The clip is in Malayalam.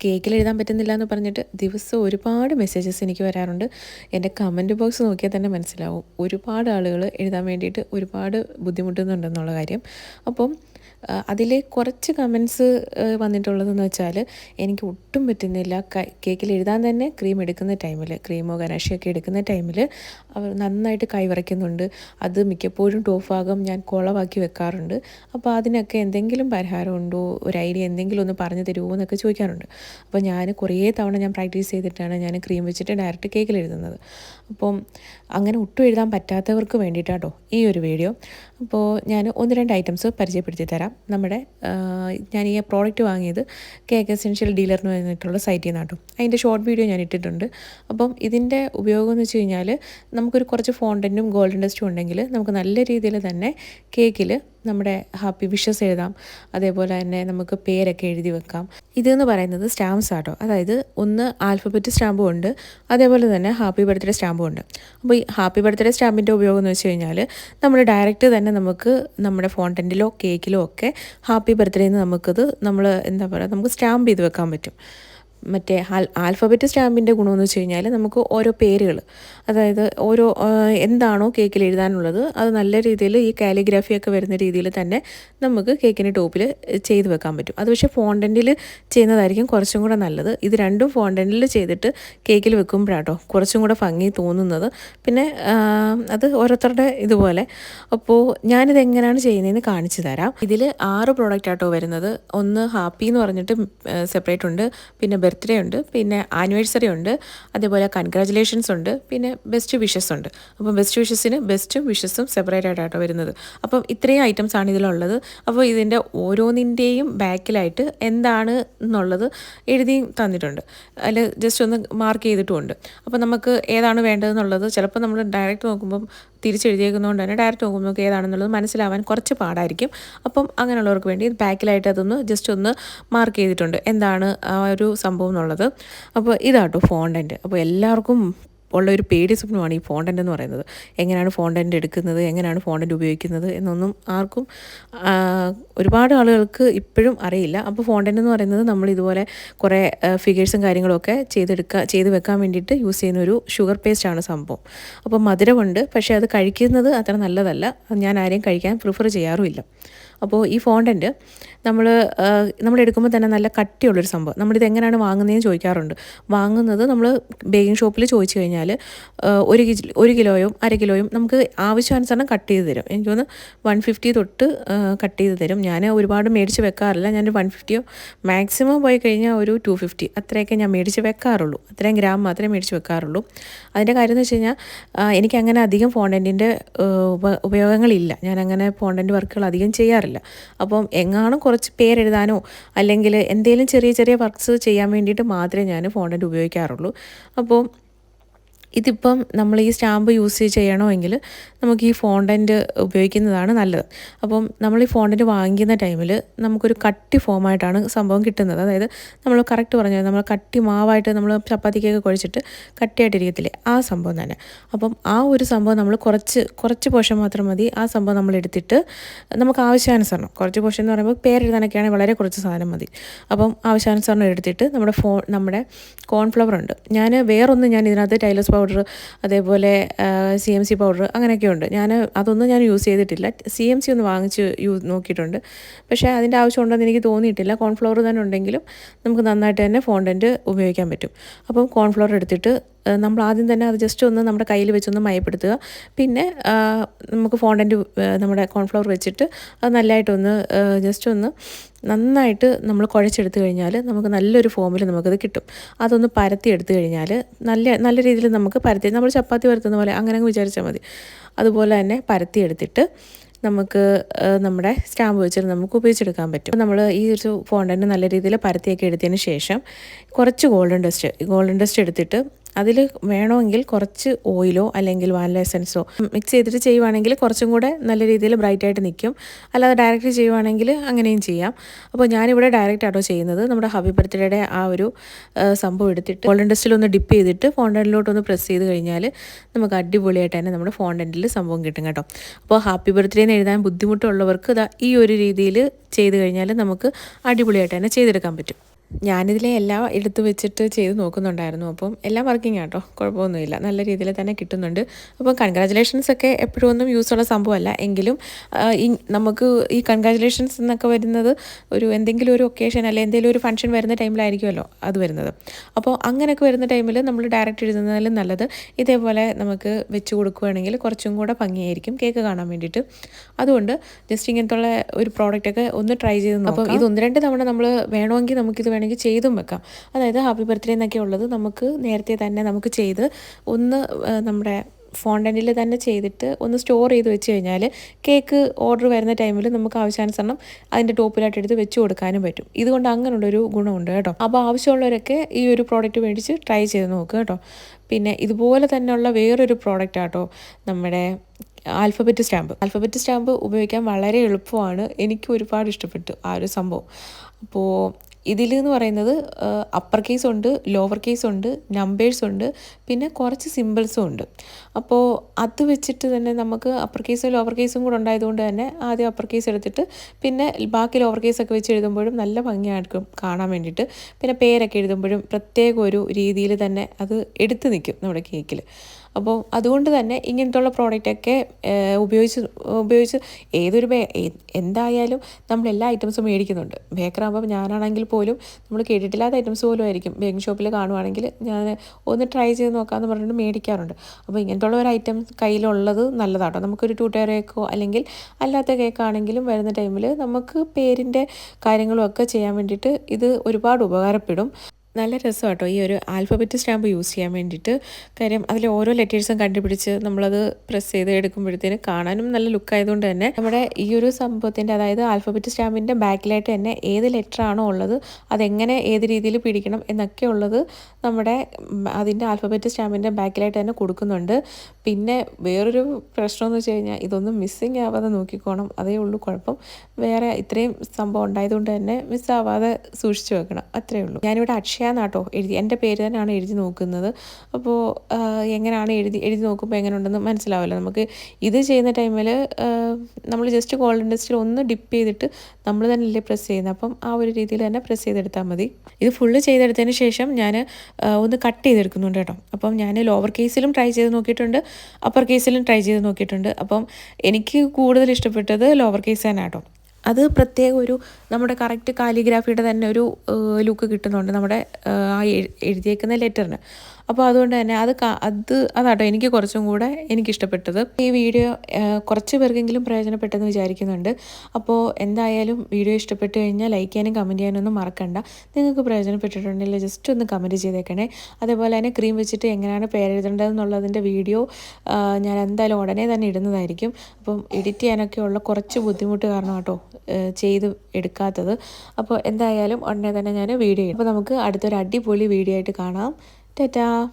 കേക്കിൽ എഴുതാൻ പറ്റുന്നില്ല എന്ന് പറഞ്ഞിട്ട് ദിവസം ഒരുപാട് മെസ്സേജസ് എനിക്ക് വരാറുണ്ട്. എന്റെ കമന്റ് ബോക്സ് നോക്കിയാൽ തന്നെ മനസ്സിലാവും. ഒരുപാട് ആളുകൾ എഴുതാൻ വേണ്ടിയിട്ട് ഒരുപാട് ബുദ്ധിമുട്ടുന്നുണ്ടെന്നുള്ള കാര്യം. അപ്പം അതിൽ കുറച്ച് കമൻസ് വന്നിട്ടുള്ളതെന്ന് വെച്ചാൽ എനിക്ക് ഒട്ടും പറ്റുന്നില്ല. കേക്കിൽ എഴുതാൻ തന്നെ ക്രീം എടുക്കുന്ന ടൈമിൽ ക്രീമോ ഗനാഷിയൊക്കെ എടുക്കുന്ന ടൈമിൽ അവർ നന്നായിട്ട് കൈവറയ്ക്കുന്നുണ്ട് അത് മിക്കപ്പോഴും ടോഫാകം ഞാൻ കുളവാക്കി വെക്കാറുണ്ട്. അപ്പോൾ അതിനൊക്കെ എന്തെങ്കിലും പരിഹാരമുണ്ടോ ഒരു ഐഡിയ എന്തെങ്കിലും ഒന്ന് പറഞ്ഞു തരുമോ എന്നൊക്കെ ചോദിക്കാറുണ്ട്. അപ്പോൾ ഞാൻ കുറേ തവണ ഞാൻ പ്രാക്ടീസ് ചെയ്തിട്ടാണ് ഞാൻ ക്രീം വെച്ചിട്ട് ഡയറക്റ്റ് കേക്കിൽ എഴുതുന്നത്. അപ്പം അങ്ങനെ ഒട്ടും എഴുതാൻ പറ്റാത്തവർക്ക് വേണ്ടിയിട്ടാട്ടോ ഈ ഒരു വീഡിയോ അപ്പോൾ ഞാൻ ഒന്ന് രണ്ട് ഐറ്റംസ് പരിചയപ്പെടുത്തി തരാം. നമ്മുടെ ഞാൻ ഈ പ്രോഡക്റ്റ് വാങ്ങിയത് കേക്ക് എസെൻഷ്യൽ ഡീലർ എന്ന് പറഞ്ഞിട്ടുള്ള സൈറ്റിൽ നിന്നാണ് കേട്ടോ അതിന്റെ ഷോർട്ട് വീഡിയോ ഞാൻ ഇട്ടിട്ടുണ്ട്. അപ്പം ഇതിന്റെ ഉപയോഗം എന്ന് വെച്ച് കഴിഞ്ഞാൽ നമുക്കൊരു കുറച്ച് ഫോണ്ടന്റും ഗോൾഡൻ ഡസ്റ്റും ഉണ്ടെങ്കിൽ നമുക്ക് നല്ല രീതിയിൽ തന്നെ കേക്കിൽ നമ്മുടെ ഹാപ്പി വിഷസ് എഴുതാം. അതേപോലെ തന്നെ നമുക്ക് പേരൊക്കെ എഴുതി വെക്കാം. ഇതെന്ന് പറയുന്നത് സ്റ്റാമ്പ്സ് ആട്ടോ. അതായത് ഒന്ന് ആൽഫബറ്റ് സ്റ്റാമ്പും ഉണ്ട്. അതേപോലെ തന്നെ ഹാപ്പി ബർത്ത്ഡേ സ്റ്റാമ്പും ഉണ്ട്. അപ്പോൾ ഈ ഹാപ്പി ബർത്ത്ഡേ സ്റ്റാമ്പിന്റെ ഉപയോഗം എന്ന് വെച്ച് കഴിഞ്ഞാൽ നമ്മൾ ഡയറക്റ്റ് തന്നെ നമുക്ക് നമ്മുടെ ഫോണ്ടന്റിലോ കേക്കിലോ ഒക്കെ ഹാപ്പി ബർത്ത്ഡേ എന്ന് നമുക്കത് നമ്മൾ എന്താ പറയുക നമുക്ക് സ്റ്റാമ്പ് ചെയ്ത് വെക്കാൻ പറ്റും. മറ്റേ ആൽഫബറ്റ് സ്റ്റാമ്പിന്റെ ഗുണമെന്ന് വെച്ച് കഴിഞ്ഞാൽ നമുക്ക് ഓരോ പേരുകൾ അതായത് ഓരോ എന്താണോ കേക്കിൽ എഴുതാനുള്ളത് അത് നല്ല രീതിയിൽ ഈ കാലിഗ്രാഫിയൊക്കെ വരുന്ന രീതിയിൽ തന്നെ നമുക്ക് കേക്കിന്റെ ടോപ്പിൽ ചെയ്ത് വെക്കാൻ പറ്റും. അത് പക്ഷേ ഫോണ്ടന്റിൽ ചെയ്യുന്നതായിരിക്കും കുറച്ചും കൂടെ നല്ലത്. ഇത് രണ്ടും ഫോണ്ടന്റിൽ ചെയ്തിട്ട് കേക്കിൽ വെക്കുമ്പോഴാട്ടോ കുറച്ചും കൂടെ ഭംഗി തോന്നുന്നത്. പിന്നെ അത് ഓരോരുത്തരുടെ ഇതുപോലെ. അപ്പോൾ ഞാനിത് എങ്ങനെയാണ് ചെയ്യുന്നതെന്ന് കാണിച്ചു തരാം. ഇതിൽ ആറ് പ്രോഡക്റ്റ് ആട്ടോ വരുന്നത്. ഒന്ന് ഹാപ്പി എന്ന് പറഞ്ഞിട്ട് സെപ്പറേറ്റ് ഉണ്ട്. പിന്നെ ബർത്ത്ഡേ ഉണ്ട് പിന്നെ ആനിവേഴ്സറി ഉണ്ട് അതേപോലെ കൺഗ്രാജുലേഷൻസ് ഉണ്ട് പിന്നെ ബെസ്റ്റ് വിഷസ് ഉണ്ട് അപ്പം ബെസ്റ്റ് വിഷസിന് ബെസ്റ്റും വിഷസും സെപ്പറേറ്റ് ആയിട്ടാണ് വരുന്നത്. അപ്പം ഇത്രയും ഐറ്റംസ് ആണ് ഇതിലുള്ളത്. അപ്പോൾ ഇതിന്റെ ഓരോന്നിന്റെയും ബാക്കിലായിട്ട് എന്താണ് എന്നുള്ളത് എഴുതി തന്നിട്ടുണ്ട്. അതിൽ ജസ്റ്റ് ഒന്ന് മാർക്ക് ചെയ്തിട്ടുമുണ്ട്. അപ്പോൾ നമുക്ക് ഏതാണ് വേണ്ടതെന്നുള്ളത് ചിലപ്പോൾ നമ്മൾ ഡയറക്റ്റ് നോക്കുമ്പം തിരിച്ചെഴുതിയേക്കുന്നതുകൊണ്ട് തന്നെ ഡയറക്റ്റ് നോക്കുമ്പോൾ ഏതാണെന്നുള്ളത് മനസ്സിലാവാൻ കുറച്ച് പാടായിരിക്കും. അപ്പം അങ്ങനെയുള്ളവർക്ക് വേണ്ടി ബാക്കിലായിട്ട് അതൊന്ന് ജസ്റ്റ് ഒന്ന് മാർക്ക് ചെയ്തിട്ടുണ്ട്. എന്താണ് ആ ഒരു സംഭവം എന്നുള്ളത്. അപ്പോൾ ഇതാട്ടോ ഫോണ്ടന്റ് അപ്പോൾ എല്ലാവർക്കും ഉള്ള ഒരു പേടി സ്വപ്നമാണ് ഈ ഫോണ്ടന്റ് എന്ന് പറയുന്നത്. എങ്ങനെയാണ് ഫോണ്ടന്റ് എടുക്കുന്നത്? എങ്ങനെയാണ് ഫോണ്ടന്റ് ഉപയോഗിക്കുന്നത്? എന്നൊന്നും ആർക്കും ഒരുപാട് ആളുകൾക്ക് ഇപ്പോഴും അറിയില്ല. അപ്പോൾ ഫോണ്ടന്റ് എന്ന് പറയുന്നത് നമ്മൾ ഇതുപോലെ കുറേ ഫിഗേഴ്സും കാര്യങ്ങളൊക്കെ ചെയ്തെടുക്കുക ചെയ്ത് വെക്കാൻ വേണ്ടിയിട്ട് യൂസ് ചെയ്യുന്ന ഒരു ഷുഗർ പേസ്റ്റാണ് സംഭവം. അപ്പോൾ മധുരമുണ്ട് പക്ഷേ അത് കഴിക്കുന്നത് അത്ര നല്ലതല്ല. ഞാൻ ആരെയും കഴിക്കാൻ പ്രിഫർ ചെയ്യാറുമില്ല. അപ്പോൾ ഈ ഫോണ്ടന്റ് നമ്മൾ നമ്മൾ എടുക്കുമ്പോൾ തന്നെ നല്ല കട്ടിയുള്ളൊരു സംഭവം. നമ്മളിത് എങ്ങനെയാണ് വാങ്ങുന്നതെന്ന് ചോദിക്കാറുണ്ട്. വാങ്ങുന്നത് നമ്മൾ ബേക്കിംഗ് ഷോപ്പിൽ ചോദിച്ചു കഴിഞ്ഞാൽ ഒരു ഒരു കിലോയും അര കിലോയും നമുക്ക് ആവശ്യാനുസരണം കട്ട് ചെയ്ത് തരും. എനിക്ക് തോന്നുന്നു വൺ ഫിഫ്റ്റി തൊട്ട് കട്ട് ചെയ്ത് തരും. ഞാൻ ഒരുപാട് മേടിച്ച് വെക്കാറില്ല. ഞാൻ വൺ ഫിഫ്റ്റിയോ മാക്സിമം പോയി കഴിഞ്ഞാൽ ഒരു ടു ഫിഫ്റ്റി അത്രയൊക്കെ ഞാൻ മേടിച്ച് വെക്കാറുള്ളൂ. അത്രയും ഗ്രാം മാത്രമേ മേടിച്ച് വെക്കാറുള്ളൂ. അതിന്റെ കാര്യം എന്ന് വെച്ച് കഴിഞ്ഞാൽ എനിക്ക് അങ്ങനെ അധികം ഫോണ്ടന്റിന്റെ ഉപ ഉപയോഗങ്ങളില്ല. ഞാൻ അങ്ങനെ ഫോണ്ടന്റ് വർക്കുകൾ അധികം ചെയ്യാറില്ല. അപ്പം എങ്ങാനും കുറച്ച് പേരെഴുതാനോ അല്ലെങ്കിൽ എന്തെങ്കിലും ചെറിയ ചെറിയ വർക്ക്സ് ചെയ്യാൻ വേണ്ടിയിട്ട് മാത്രമേ ഞാൻ ഫോണ്ടന്റ് ഉപയോഗിക്കാറുള്ളൂ. അപ്പോൾ ഇതിപ്പം നമ്മൾ ഈ സ്റ്റാമ്പ് യൂസ് ചെയ്യണമെങ്കിൽ നമുക്ക് ഈ ഫോണ്ടന്റ് ഉപയോഗിക്കുന്നതാണ് നല്ലത്. അപ്പം നമ്മൾ ഈ ഫോണ്ടന്റ് വാങ്ങിക്കുന്ന ടൈമിൽ നമുക്കൊരു കട്ടി ഫോമായിട്ടാണ് സംഭവം കിട്ടുന്നത്. അതായത് നമ്മൾ കറക്റ്റ് പറഞ്ഞാൽ നമ്മൾ കട്ടി മാവായിട്ട് നമ്മൾ ചപ്പാത്തിക്കൊക്കെ കുഴച്ചിട്ട് കട്ടിയായിട്ടിരിക്കത്തില്ലേ ആ സംഭവം തന്നെ. അപ്പം ആ ഒരു സംഭവം നമ്മൾ കുറച്ച് കുറച്ച് പോഷൻ മാത്രം മതി. ആ സംഭവം നമ്മൾ എടുത്തിട്ട് നമുക്ക് ആവശ്യാനുസരണം കുറച്ച് പോഷൻ എന്ന് പറയുമ്പോൾ പേരെഴുതാനൊക്കെയാണെങ്കിൽ വളരെ കുറച്ച് സാധനം മതി. അപ്പം ആവശ്യാനുസരണം എടുത്തിട്ട് നമ്മുടെ ഫോ നമ്മുടെ കോൺഫ്ലവർ ഉണ്ട്. ഞാൻ വേറൊന്നും ഞാൻ ഇതിനകത്ത് ടൈലസ് പൗഡർ അതേപോലെ സി എം സി പൗഡർ അങ്ങനെയൊക്കെ ഉണ്ട്. ഞാൻ അതൊന്നും ഞാൻ യൂസ് ചെയ്തിട്ടില്ല. സി എം സി ഒന്ന് വാങ്ങിച്ച് യൂസ് നോക്കിയിട്ടുണ്ട്. പക്ഷേ അതിന്റെ ആവശ്യം ഉണ്ടെന്ന് എനിക്ക് തോന്നിയിട്ടില്ല. കോൺഫ്ലവർ തന്നെ ഉണ്ടെങ്കിലും നമുക്ക് നന്നായിട്ട് തന്നെ ഫോണ്ടന്റ് ഉപയോഗിക്കാൻ പറ്റും. അപ്പം കോൺഫ്ലവർ എടുത്തിട്ട് നമ്മൾ ആദ്യം തന്നെ അത് ജസ്റ്റ് ഒന്ന് നമ്മുടെ കയ്യിൽ വെച്ചൊന്ന് മയപ്പെടുത്തുക. പിന്നെ നമുക്ക് ഫോണ്ടന്റ് നമ്മുടെ കോൺഫ്ലവർ വെച്ചിട്ട് അത് നല്ലതായിട്ടൊന്ന് ജസ്റ്റ് ഒന്ന് നന്നായിട്ട് നമ്മൾ കുഴച്ചെടുത്ത് കഴിഞ്ഞാൽ നമുക്ക് നല്ലൊരു ഫോമിൽ നമുക്കത് കിട്ടും. അതൊന്ന് പരത്തി എടുത്തു കഴിഞ്ഞാൽ നല്ല നല്ല രീതിയിൽ നമുക്ക് പരത്തി നമ്മൾ ചപ്പാത്തി പരത്തുന്ന പോലെ അങ്ങനെ അങ്ങ് വിചാരിച്ചാൽ മതി. അതുപോലെ തന്നെ പരത്തി എടുത്തിട്ട് നമുക്ക് നമ്മുടെ സ്റ്റാമ്പ് വെച്ചിട്ട് നമുക്ക് ഉപയോഗിച്ചെടുക്കാൻ പറ്റും. നമ്മൾ ഈ ഒരു ഫോണ്ടന്റ് നല്ല രീതിയിൽ പരത്തിയൊക്കെ എടുത്തതിന് ശേഷം കുറച്ച് ഗോൾഡൻ ഡസ്റ്റ് ഗോൾഡൻ ഡസ്റ്റ് എടുത്തിട്ട് അതിൽ വേണമെങ്കിൽ കുറച്ച് ഓയിലോ അല്ലെങ്കിൽ വാനില എസൻസോ മിക്സ് ചെയ്തിട്ട് ചെയ്യുവാണെങ്കിൽ കുറച്ചും കൂടെ നല്ല രീതിയിൽ ബ്രൈറ്റായിട്ട് നിൽക്കും. അല്ലാതെ ഡയറക്റ്റ് ചെയ്യുവാണെങ്കിൽ അങ്ങനെയും ചെയ്യാം. അപ്പോൾ ഞാനിവിടെ ഡയറക്റ്റ് ആട്ടോ ചെയ്യുന്നത്. നമ്മുടെ ഹബി ബർത്ത്ഡേയുടെ ആ ഒരു സംഭവം എടുത്തിട്ട് ഗോൾഡൻ ഡസ്റ്റിൽ ഒന്ന് ഡിപ്പ് ചെയ്തിട്ട് ഫോണ്ടന്റിലോട്ടൊന്ന് പ്രസ് ചെയ്ത് കഴിഞ്ഞാൽ നമുക്ക് അടിപൊളിയായിട്ട് തന്നെ നമ്മുടെ ഫോണ്ടന്റിൽ സംഭവം കിട്ടും കേട്ടോ. അപ്പോൾ ഹാപ്പി ബർത്ത്ഡേ എന്ന് എഴുതാൻ ബുദ്ധിമുട്ടുള്ളവർക്ക് ഈ ഒരു രീതിയിൽ ചെയ്ത് കഴിഞ്ഞാൽ നമുക്ക് അടിപൊളിയായിട്ട് തന്നെ ചെയ്തെടുക്കാൻ പറ്റും. ഞാനിതിലെ എല്ലാം എടുത്തു വെച്ചിട്ട് ചെയ്ത് നോക്കുന്നുണ്ടായിരുന്നു. അപ്പം എല്ലാം വർക്കിംഗ് ആട്ടോ കുഴപ്പമൊന്നുമില്ല. നല്ല രീതിയിൽ തന്നെ കിട്ടുന്നുണ്ട്. അപ്പം കൺഗ്രാജുലേഷൻസ് ഒക്കെ എപ്പോഴും ഒന്നും യൂസുള്ള സംഭവമല്ല. എങ്കിലും ഈ നമുക്ക് ഈ കൺഗ്രാജുലേഷൻസ് എന്നൊക്കെ വരുന്നത് ഒരു എന്തെങ്കിലും ഒരു ഒക്കേഷൻ അല്ലെങ്കിൽ എന്തെങ്കിലും ഒരു ഫംഗ്ഷൻ വരുന്ന ടൈമിലായിരിക്കുമല്ലോ അത് വരുന്നത്. അപ്പോൾ അങ്ങനെയൊക്കെ വരുന്ന ടൈമിൽ നമ്മൾ ഡയറക്റ്റ് എഴുതുന്നതിലും നല്ലത് ഇതേപോലെ നമുക്ക് വെച്ച് കൊടുക്കുകയാണെങ്കിൽ കുറച്ചും കൂടെ ഭംഗിയായിരിക്കും കേക്ക് കാണാൻ വേണ്ടിയിട്ട്. അതുകൊണ്ട് ജസ്റ്റ് ഇങ്ങനത്തുള്ള ഒരു പ്രോഡക്റ്റൊക്കെ ഒന്ന് ട്രൈ ചെയ്ത് നോക്കാം. ഇത് ഒന്ന് രണ്ട് തവണ നമ്മൾ വേണമെങ്കിൽ നമുക്കിത് വേണമെങ്കിൽ ചെയ്തും വെക്കാം. അതായത് ഹാപ്പി ബർത്ത്ഡേ എന്നൊക്കെ ഉള്ളത് നമുക്ക് നേരത്തെ തന്നെ നമുക്ക് ചെയ്ത് ഒന്ന് നമ്മുടെ ഫോണ്ടനിൽ തന്നെ ചെയ്തിട്ട് ഒന്ന് സ്റ്റോർ ചെയ്ത് വെച്ച് കഴിഞ്ഞാൽ കേക്ക് ഓർഡർ വരുന്ന ടൈമിൽ നമുക്ക് ആവശ്യാനുസരണം അതിന്റെ ടോപ്പിലായിട്ട് എടുത്ത് വെച്ച് കൊടുക്കാനും പറ്റും. ഇതുകൊണ്ട് അങ്ങനെയുള്ളൊരു ഗുണമുണ്ട് കേട്ടോ. അപ്പോൾ ആവശ്യമുള്ളവരൊക്കെ ഈ ഒരു പ്രോഡക്റ്റ് മേടിച്ച് ട്രൈ ചെയ്ത് നോക്കുക കേട്ടോ. പിന്നെ ഇതുപോലെ തന്നെയുള്ള വേറൊരു പ്രോഡക്റ്റ് ആട്ടോ നമ്മുടെ ആൽഫബറ്റ് സ്റ്റാമ്പ് ആൽഫബറ്റ് സ്റ്റാമ്പ് ഉപയോഗിക്കാൻ വളരെ എളുപ്പമാണ്. എനിക്ക് ഒരുപാട് ഇഷ്ടപ്പെട്ടു ആ ഒരു സംഭവം. അപ്പോൾ ഇതിൽ എന്ന് പറയുന്നത് അപ്പർ കേസ് ഉണ്ട് ലോവർ കേസ് ഉണ്ട് നമ്പേഴ്സ് ഉണ്ട് പിന്നെ കുറച്ച് സിമ്പിൾസും ഉണ്ട്. അപ്പോൾ അത് വെച്ചിട്ട് തന്നെ നമുക്ക് അപ്പർ കേസും ലോവർ കേസും കൂടെ ഉണ്ടായതുകൊണ്ട് തന്നെ ആദ്യം അപ്പർ കേസ് എടുത്തിട്ട് പിന്നെ ബാക്കി ലോവർ കേസൊക്കെ വെച്ച് എഴുതുമ്പോഴും നല്ല ഭംഗിയായിരിക്കും കാണാൻ വേണ്ടിയിട്ട്. പിന്നെ പേരൊക്കെ എഴുതുമ്പോഴും പ്രത്യേക ഒരു രീതിയിൽ തന്നെ അത് എടുത്തു നിൽക്കും നമ്മുടെ കേക്കിൽ അപ്പോൾ അതുകൊണ്ട് തന്നെ ഇങ്ങനത്തുള്ള പ്രോഡക്റ്റൊക്കെ ഉപയോഗിച്ച് ഉപയോഗിച്ച് ഏതൊരു എന്തായാലും നമ്മൾ എല്ലാ ഐറ്റംസും മേടിക്കുന്നുണ്ട്. ബേക്കറാകുമ്പോൾ ഞാനാണെങ്കിൽ പോലും നമ്മൾ കേട്ടിട്ടില്ലാത്ത ഐറ്റംസ് പോലും ആയിരിക്കും. ബേക്കിംഗ് ഷോപ്പിൽ കാണുവാണെങ്കിൽ ഞാൻ ഒന്ന് ട്രൈ ചെയ്ത് നോക്കാമെന്ന് പറഞ്ഞിട്ട് മേടിക്കാറുണ്ട്. അപ്പോൾ ഇങ്ങനത്തുള്ള ഒരു ഐറ്റം കയ്യിലുള്ളത് നല്ലതാട്ടോ. നമുക്കൊരു ടു ടയർ കേക്കോ അല്ലെങ്കിൽ അല്ലാത്ത കേക്കാണെങ്കിലും വരുന്ന ടൈമിൽ നമുക്ക് പേരിന്റെ കാര്യങ്ങളും ഒക്കെ ചെയ്യാൻ വേണ്ടിയിട്ട് ഇത് ഒരുപാട് ഉപകാരപ്പെടും. നല്ല രസം കേട്ടോ ഈ ഒരു ആൽഫബറ്റ് സ്റ്റാമ്പ് യൂസ് ചെയ്യാൻ വേണ്ടിയിട്ട്. കാര്യം അതിൽ ഓരോ ലെറ്റേഴ്സും കണ്ടുപിടിച്ച് നമ്മളത് പ്രസ് ചെയ്ത് എടുക്കുമ്പോഴത്തേന് കാണാനും നല്ല ലുക്കായതുകൊണ്ട് തന്നെ നമ്മുടെ ഈ ഒരു സംഭവത്തിന്റെ അതായത് ആൽഫബറ്റ് സ്റ്റാമ്പിന്റെ ബാക്കിലായിട്ട് തന്നെ ഏത് ലെറ്റർ ആണോ ഉള്ളത് അതെങ്ങനെ ഏത് രീതിയിൽ പിടിക്കണം എന്നൊക്കെ ഉള്ളത് നമ്മുടെ അതിന്റെ ആൽഫബറ്റ് സ്റ്റാമ്പിന്റെ ബാക്കിലായിട്ട് തന്നെ കൊടുക്കുന്നുണ്ട്. പിന്നെ വേറൊരു പ്രശ്നമെന്ന് വെച്ച് കഴിഞ്ഞാൽ ഇതൊന്നും മിസ്സിങ് ആവാതെ നോക്കിക്കോണം അതേ ഉള്ളൂ കുഴപ്പം. വേറെ ഇത്രയും സംഭവം ഉണ്ടായതുകൊണ്ട് തന്നെ മിസ്സാവാതെ സൂക്ഷിച്ചു വെക്കണം അത്രേ ഉള്ളൂ. ഞാനിവിടെ അക്ഷയ എന്നാട്ടോ എഴുതി എന്റെ പേര് തന്നെയാണ് എഴുതി നോക്കുന്നത്. അപ്പോൾ എങ്ങനെയാണ് എഴുതി എഴുതി നോക്കുമ്പോൾ എങ്ങനെ ഉണ്ടെന്ന് മനസ്സിലാവില്ല. നമുക്ക് ഇത് ചെയ്യുന്ന ടൈമിൽ നമ്മൾ ജസ്റ്റ് ഗോൾഡൻ ടെസ്റ്റിൽ ഒന്ന് ഡിപ്പ് ചെയ്തിട്ട് നമ്മൾ തന്നെയല്ലേ പ്രസ് ചെയ്യുന്നത്. അപ്പം ആ ഒരു രീതിയിൽ തന്നെ പ്രസ് ചെയ്തെടുത്താൽ മതി. ഇത് ഫുള്ള് ചെയ്തെടുത്തതിന് ശേഷം ഞാൻ ഒന്ന് കട്ട് ചെയ്തെടുക്കുന്നുണ്ട് കേട്ടോ. അപ്പം ഞാൻ ലോവർ കേസിലും ട്രൈ ചെയ്ത് നോക്കിയിട്ടുണ്ട്. അപ്പർ കേസിലും ട്രൈ ചെയ്ത് നോക്കിയിട്ടുണ്ട്. അപ്പം എനിക്ക് കൂടുതൽ ഇഷ്ടപ്പെട്ടത് ലോവർ കേസ് തന്നെ കേട്ടോ. അത് പ്രത്യേക ഒരു നമ്മുടെ കറക്റ്റ് കാലിഗ്രാഫിയുടെ തന്നെ ഒരു ലുക്ക് കിട്ടുന്നുണ്ട് നമ്മുടെ ആ, എഴുതിയേക്കുന്ന ലെറ്ററിന് അപ്പോൾ അതുകൊണ്ട് തന്നെ അത് അത് അതാട്ടോ എനിക്ക് കുറച്ചും കൂടെ എനിക്കിഷ്ടപ്പെട്ടത്. ഈ വീഡിയോ കുറച്ച് പേർക്കെങ്കിലും പ്രയോജനപ്പെട്ടെന്ന് വിചാരിക്കുന്നുണ്ട്. അപ്പോൾ എന്തായാലും വീഡിയോ ഇഷ്ടപ്പെട്ടു കഴിഞ്ഞാൽ ലൈക്ക് ചെയ്യാനും കമന്റ് ചെയ്യാനൊന്നും മറക്കണ്ട. നിങ്ങൾക്ക് പ്രയോജനപ്പെട്ടിട്ടുണ്ടെങ്കിൽ ജസ്റ്റ് ഒന്ന് കമന്റ് ചെയ്തേക്കണേ. അതേപോലെ തന്നെ ക്രീം വെച്ചിട്ട് എങ്ങനെയാണ് പേരെഴുതേണ്ടതെന്നുള്ളതിന്റെ വീഡിയോ ഞാൻ എന്തായാലും ഉടനെ തന്നെ ഇടുന്നതായിരിക്കും. അപ്പം എഡിറ്റ് ചെയ്യാനൊക്കെ ഉള്ള കുറച്ച് ബുദ്ധിമുട്ട് കാരണം കേട്ടോ ചെയ്ത് എടുക്കാത്തത്. അപ്പോൾ എന്തായാലും ഉടനെ തന്നെ ഞാൻ വീഡിയോ അപ്പോൾ നമുക്ക് അടുത്തൊരു അടിപൊളി വീഡിയോ ആയിട്ട് കാണാം. 对的。